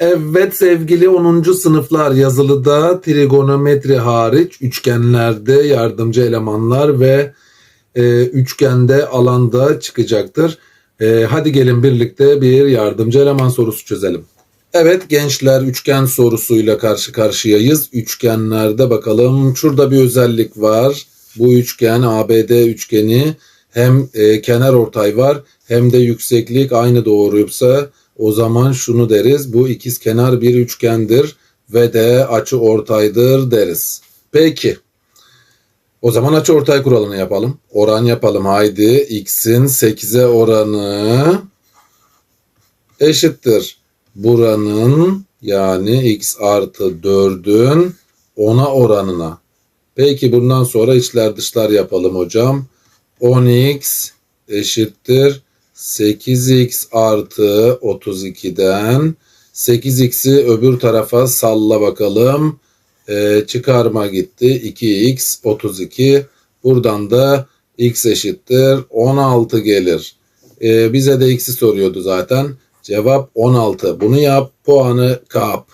Evet sevgili 10. sınıflar yazılıda trigonometri hariç üçgenlerde yardımcı elemanlar ve e, üçgende alanda çıkacaktır. E, hadi gelin birlikte bir yardımcı eleman sorusu çözelim. Evet gençler üçgen sorusuyla karşı karşıyayız. Üçgenlerde bakalım şurada bir özellik var. Bu üçgen ABD üçgeni hem e, kenar ortay var hem de yükseklik aynı doğruysa o zaman şunu deriz. Bu ikiz kenar bir üçgendir ve de açı ortaydır deriz. Peki. O zaman açı ortay kuralını yapalım. Oran yapalım. Haydi x'in 8'e oranı eşittir. Buranın yani x artı 4'ün 10'a oranına. Peki bundan sonra içler dışlar yapalım hocam. 10x eşittir 8x artı 32'den 8x'i öbür tarafa salla bakalım. Ee, çıkarma gitti. 2x 32. Buradan da x eşittir 16 gelir. Ee, bize de x'i soruyordu zaten. Cevap 16. Bunu yap puanı kap.